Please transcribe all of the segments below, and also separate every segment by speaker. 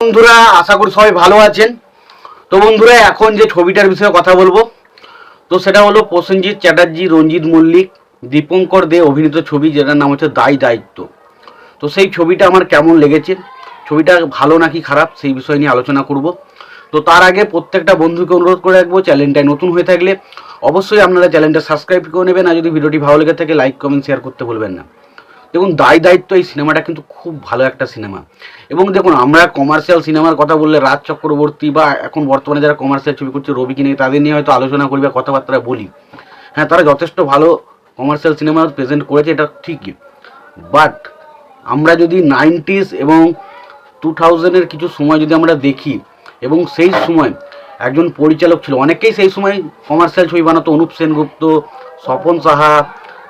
Speaker 1: বন্ধুরা, আশা করি সবাই ভালো আছেন। তো বন্ধুরা, এখন যে ছবিটার বিষয়ে কথা বলব, তো সেটা হলো প্রসেনজিৎ চ্যাটার্জি, রঞ্জিত মল্লিক, দীপঙ্কর দে অভিনীত ছবি, যেটার নাম হচ্ছে দায় দায়িত্ব। তো সেই ছবিটা আমার কেমন লেগেছে? ছবিটা ভালো নাকি খারাপ, সেই বিষয় নিয়ে আলোচনা করব। তো তার আগে প্রত্যেকটা বন্ধুকে অনুরোধ করে রাখব, চ্যানেলটায় নতুন হয়ে থাকলে অবশ্যই আপনারা চ্যানেলটা সাবস্ক্রাইব করে নেবেন, আর যদি ভিডিওটি ভালো লেগে থাকে লাইক কমেন্ট শেয়ার করতে ভুলবেন না। দেখুন, দায় দায়িত্ব এই সিনেমাটা কিন্তু খুব ভালো একটা সিনেমা। এবং দেখুন, আমরা কমার্শিয়াল সিনেমার কথা বললে রাজ চক্রবর্তী বা এখন বর্তমানে যারা কমার্শিয়াল ছবি করছে রবি কিনে তাদের নিয়ে হয়তো আলোচনা করি বা কথাবার্তা বলি। হ্যাঁ তারা যথেষ্ট ভালো কমার্শিয়াল সিনেমা প্রেজেন্ট করেছে, এটা ঠিকই। বাট আমরা যদি নাইনটিস এবং টু থাউজেন্ডের কিছু সময় যদি আমরা দেখি, এবং সেই সময় একজন পরিচালক ছিল, অনেকেই সেই সময় কমার্শিয়াল ছবি বানাতো, অনুপ সেনগুপ্ত, স্বপন সাহা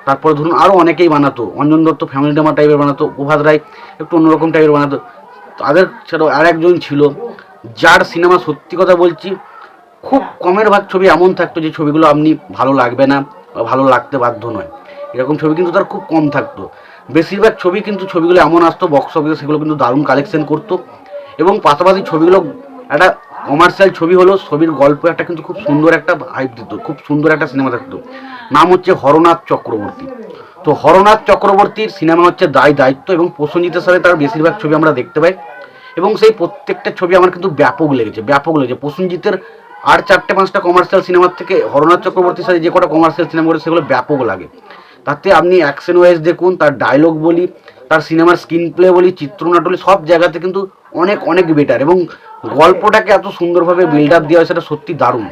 Speaker 1: তারপর ধরুন আরও অনেকেই বানাতো, অঞ্জন দত্ত ফ্যামিলি ড্রামা টাইপের বানাতো, প্রভাত রায় একটু অন্যরকম টাইপের বানাতো। তাদের ছাড়াও আর একজন ছিল, যার সিনেমা সত্যি কথা বলছি, খুব কমের ভাগ ছবি এমন থাকতো যে ছবিগুলো আপনি ভালো লাগবে না বা ভালো লাগতে বাধ্য নয়। এরকম ছবি কিন্তু তার খুব কম থাকতো। বেশিরভাগ ছবি কিন্তু ছবিগুলো এমন আসতো বক্স অফিসে সেগুলো কিন্তু দারুণ কালেকশন করতো এবং পাশাপাশি ছবিগুলো একটা কমার্শিয়াল ছবি হলো ছবির গল্প, একটা কিন্তু খুব সুন্দর একটা হাইপ দিত, খুব সুন্দর একটা সিনেমা থাকতো নাম হচ্ছে হরনাথ চক্রবর্তী। তো হরনাথ চক্রবর্তীর সিনেমা হচ্ছে দায় দায়িত্ব এবং প্রসঞ্জিতের সাথে তার বেশিরভাগ ছবি আমরা দেখতে পাই। এবং সেই প্রত্যেকটা ছবি আমার কিন্তু ব্যাপক লেগেছে ব্যাপক লেগেছে। প্রসঞ্জিতের আর চারটে পাঁচটা কমার্শিয়াল সিনেমার থেকে হরনাথ চক্রবর্তীর সাথে যে কটা কমার্শিয়াল সিনেমা করে, সেগুলো ব্যাপক লাগে। তাতে আপনি অ্যাকশন ওয়াইজ দেখুন, তার ডায়লগ বলি, তার সিনেমার স্ক্রিন প্লে বলি, চিত্রনাট্য বলি, সব জায়গাতে কিন্তু অনেক অনেক বেটার এবং গল্পটাকে এত সুন্দরভাবে বিল্ড আপ দেওয়া হয়, সেটা সত্যি দারুণ।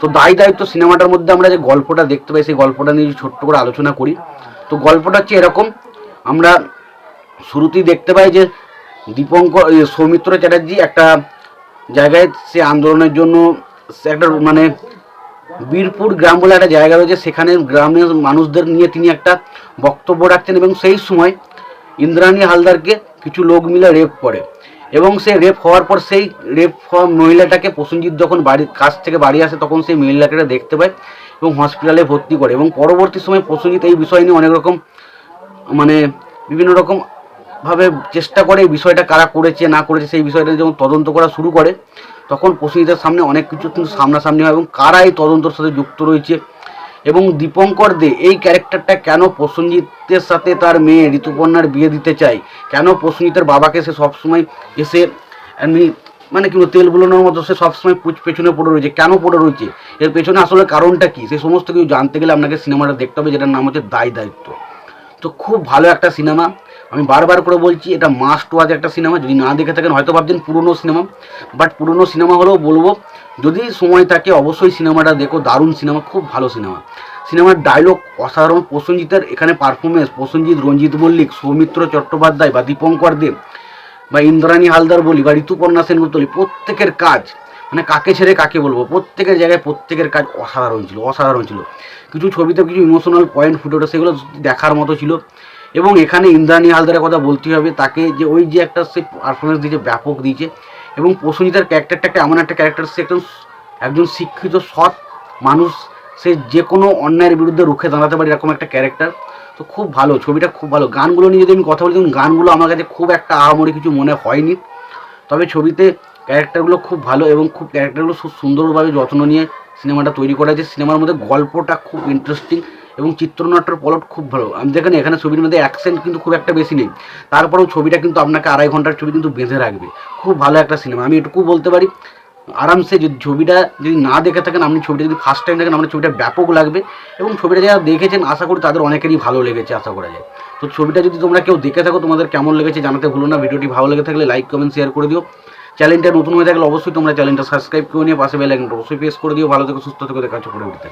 Speaker 1: তো দায় দায়িত্ব সিনেমাটার মধ্যে আমরা যে গল্পটা দেখতে পাই, সেই গল্পটা নিয়ে ছোট্ট করে আলোচনা করি, তো গল্পটা হচ্ছে এরকম। আমরা শুরুতেই দেখতে পাই যে দীপঙ্কর সৌমিত্র চ্যাটার্জি একটা জায়গায় সে আন্দোলনের জন্য সে একটা মানে বীরপুর গ্রাম বলে একটা জায়গা রয়েছে, সেখানে গ্রামের মানুষদের নিয়ে তিনি একটা বক্তব্য রাখতেন এবং সেই সময় ইন্দ্রাণী হালদারকে কিছু লোক মিলে রেপ করে। এবং সে রেপ হওয়ার পর সেই রেপ হওয়া মহিলাটাকে প্রসেনজিৎ যখন বাড়ির কাছ থেকে বাড়ি আসে, তখন সেই মহিলাকে দেখতে পায় এবং হসপিটালে ভর্তি করে এবং পরবর্তী সময় প্রসেনজিৎ এই বিষয় নিয়ে অনেক রকম মানে বিভিন্ন রকম ভাবে চেষ্টা করে এই বিষয়টা কারা করেছে, না করেছে, সেই বিষয়টা যখন তদন্ত করা শুরু করে, তখন প্রসেনজিতের সামনে অনেক কিছু কিন্তু সামনাসামনি হয় এবং কারা এই তদন্তর সাথে যুক্ত রয়েছে এবং দীপঙ্কর দে, এই ক্যারেক্টারটা কেন প্রসেনজিতের সাথে তার মেয়ে ঋতুপর্ণার বিয়ে দিতে চায়? কেন প্রসেনজিতের বাবাকে সে সবসময় এসে মানে কি তেল বুলোনোর মতো সে সবসময় পুচ পেছনে পড়ে রয়েছে? কেন পড়ে রয়েছে? এর পেছনে আসলে কারণটা কি? সে সমস্ত কিছু জানতে গেলে আপনাকে সিনেমাটা দেখতে হবে, যেটার নাম হচ্ছে দায় দায়িত্ব। তো খুব ভালো একটা সিনেমা। আমি বারবার করে বলছি, এটা মাস্ট ওয়াচ একটা সিনেমা যদি না দেখে থাকেন হয়তো ভাবছেন পুরনো সিনেমা বাট পুরনো সিনেমা হলেও বলব, যদি সময় থাকে অবশ্যই সিনেমাটা দেখো, দারুণ সিনেমা খুব ভালো সিনেমা সিনেমার ডায়লগ অসাধারণ, প্রসেনজিতের এখানে পারফরমেন্স প্রসেনজিৎ, রঞ্জিত মল্লিক, সৌমিত্র চট্টোপাধ্যায় বা দীপঙ্কর দেব বা ইন্দ্রাণী হালদার বলি বা ঋতুপর্ণা সেনগুপ্ত বলি প্রত্যেকের কাজ মানে কাকে ছেড়ে কাকে বলব, প্রত্যেকের জায়গায় প্রত্যেকের কাজ অসাধারণ ছিল অসাধারণ ছিল। কিছু ছবিতে কিছু ইমোশনাল পয়েন্ট ফুটে ওঠে, সেগুলো দেখার মতো ছিল। এবং এখানে ইন্দ্রাণী হালদারের কথা বলতে হবে, তাকে যে ওই যে একটা সে পারফরমেন্স দিয়েছে, ব্যাপক দিয়েছে। এবং প্রসেনজিতের ক্যারেক্টারটা একটা এমন একটা ক্যারেক্টার সে একজন একজন শিক্ষিত, সৎ মানুষ। সে যে কোনো অন্যায়ের বিরুদ্ধে রুখে দাঁড়াতে পারে এরকম একটা ক্যারেক্টার তো খুব ভালো, ছবিটা খুব ভালো। গানগুলো নিয়ে যদি আমি কথা বলি গানগুলো আমার কাছে খুব একটা আহামরি কিছু মনে হয়নি। তবে ছবিতে ক্যারেক্টারগুলো খুব ভালো এবং খুব ক্যারেক্টারগুলো খুব সুন্দরভাবে যত্ন নিয়ে সিনেমাটা তৈরি করা হয়েছে। সিনেমার মধ্যে গল্পটা খুব ইন্টারেস্টিং এবং চিত্রনাট্যের পলট খুব ভালো। আমি দেখেন এখানে ছবির মধ্যে অ্যাকশন কিন্তু খুব একটা বেশি নেই। তারপরেও ছবিটা কিন্তু আপনাকে আড়াই ঘণ্টার ছবি কিন্তু বেঁধে রাখবে। খুব ভালো একটা সিনেমা আমি এটুকু বলতে পারি, আরামসে যদি ছবিটা যদি না দেখে থাকেন, আপনি ছবিটা যদি ফার্স্ট টাইম দেখেন, আপনার ছবিটা ব্যাপক লাগবে। এবং ছবিটা যারা দেখেছেন, আশা করি তাদের অনেকেরই ভালো লেগেছে, আশা করা যায়। তো ছবিটা যদি তোমরা কেউ দেখে থাকো, তোমাদের কেমন লেগেছে জানাতে ভুলো না। ভিডিওটি ভালো লেগে থাকলে লাইক কমেন্ট শেয়ার করে দিও। চ্যানেলটা নতুন হয়ে থাকলে অবশ্যই তোমরা চ্যানেলটা সাবস্ক্রাইব করে নিয়ে পাশে বেল আইকনটা অবশ্যই প্রেস করে দিও। ভালো থেকে, সুস্থ থেকে, দেখা হচ্ছে পরে উঠতে